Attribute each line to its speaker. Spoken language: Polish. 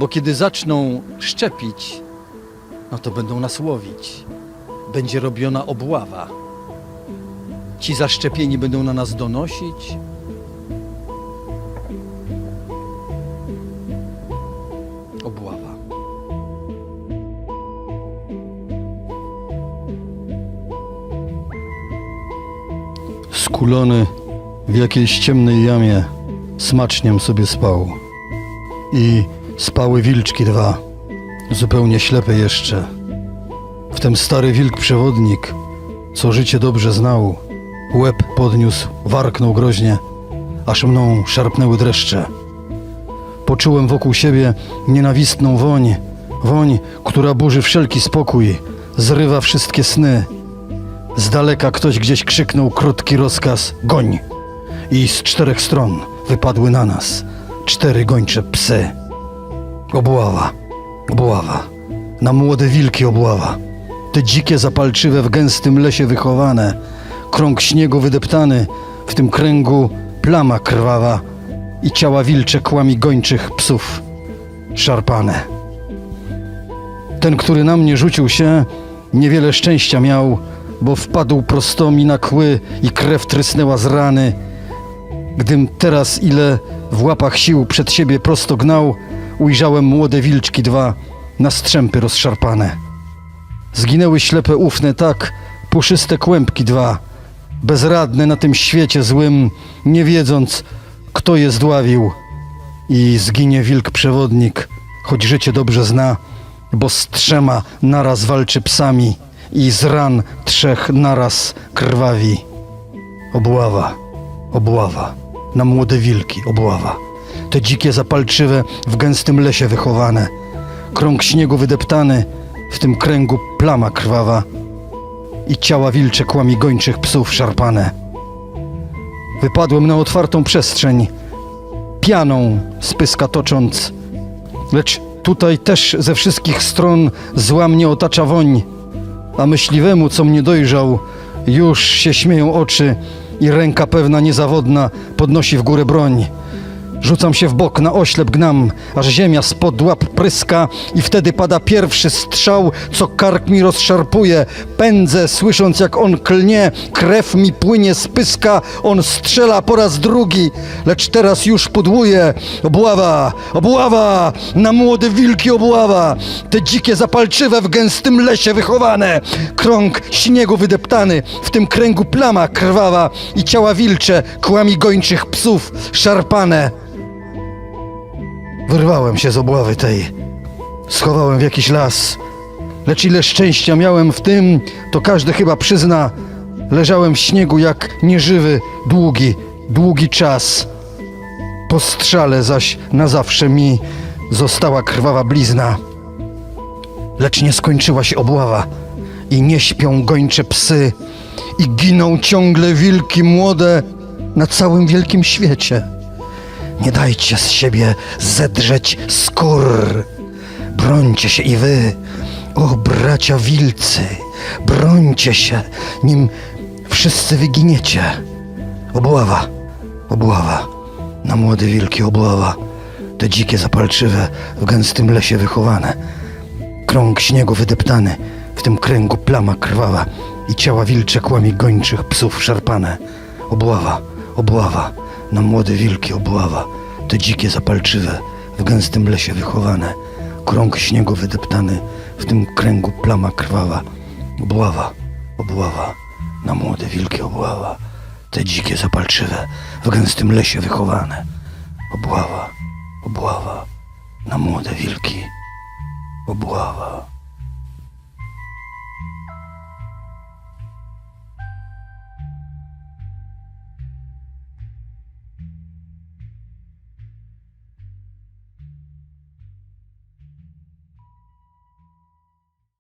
Speaker 1: bo kiedy zaczną szczepić, no to będą nas łowić. Będzie robiona obława. Ci zaszczepieni będą na nas donosić. Obława. Skulony w jakiejś ciemnej jamie smaczkiem sobie spał. I spały wilczki dwa, zupełnie ślepe jeszcze. Wtem stary wilk przewodnik, co życie dobrze znał, łeb podniósł, warknął groźnie, aż mną szarpnęły dreszcze. Poczułem wokół siebie nienawistną woń, woń, która burzy wszelki spokój, zrywa wszystkie sny. Z daleka ktoś gdzieś krzyknął krótki rozkaz: goń! I z czterech stron wypadły na nas cztery gończe psy. Obława, obława, na młode wilki obława. Te dzikie, zapalczywe, w gęstym lesie wychowane, krąg śniegu wydeptany, w tym kręgu plama krwawa i ciała wilcze kłami gończych psów szarpane. Ten, który na mnie rzucił się, niewiele szczęścia miał, bo wpadł prosto mi na kły i krew trysnęła z rany. Gdym teraz ile w łapach sił przed siebie prosto gnał, ujrzałem młode wilczki dwa na strzępy rozszarpane. Zginęły ślepe ufne tak, puszyste kłębki dwa, bezradne na tym świecie złym, nie wiedząc, kto je zdławił. I zginie wilk przewodnik, choć życie dobrze zna, bo z trzema naraz walczy psami i z ran trzech naraz krwawi. Obława, obława, na młode wilki obława. Te dzikie zapalczywe w gęstym lesie wychowane. Krąg śniegu wydeptany, w tym kręgu plama krwawa i ciała wilcze kłami gończych psów szarpane. Wypadłem na otwartą przestrzeń, pianą z pyska tocząc, lecz tutaj też ze wszystkich stron zła mnie otacza woń, a myśliwemu, co mnie dojrzał, już się śmieją oczy i ręka pewna niezawodna podnosi w górę broń. Rzucam się w bok, na oślep gnam, aż ziemia spod łap pryska i wtedy pada pierwszy strzał, co kark mi rozszarpuje. Pędzę, słysząc jak on klnie, krew mi płynie z pyska, on strzela po raz drugi, lecz teraz już pudłuje. Obława, obława, na młode wilki obława, te dzikie zapalczywe w gęstym lesie wychowane. Krąg śniegu wydeptany, w tym kręgu plama krwawa i ciała wilcze, kłami gończych psów szarpane. Wyrwałem się z obławy tej. Schowałem w jakiś las. Lecz ile szczęścia miałem w tym, to każdy chyba przyzna. Leżałem w śniegu jak nieżywy, długi, długi czas. Po strzale zaś na zawsze mi została krwawa blizna. Lecz nie skończyła się obława i nie śpią gończe psy i giną ciągle wilki młode na całym wielkim świecie. Nie dajcie z siebie zedrzeć skór. Brońcie się i wy, o bracia wilcy, brońcie się, nim wszyscy wyginiecie. Obława, obława, na młode wilki obława, te dzikie zapalczywe w gęstym lesie wychowane. Krąg śniegu wydeptany, w tym kręgu plama krwawa i ciała wilcze kłami gończych psów szarpane. Obława, obława, na młode wilki obława, te dzikie zapalczywe, w gęstym lesie wychowane. Krąg śniegu wydeptany, w tym kręgu plama krwawa. Obława, obława, na młode wilki obława, te dzikie zapalczywe, w gęstym lesie wychowane. Obława, obława, na młode wilki obława.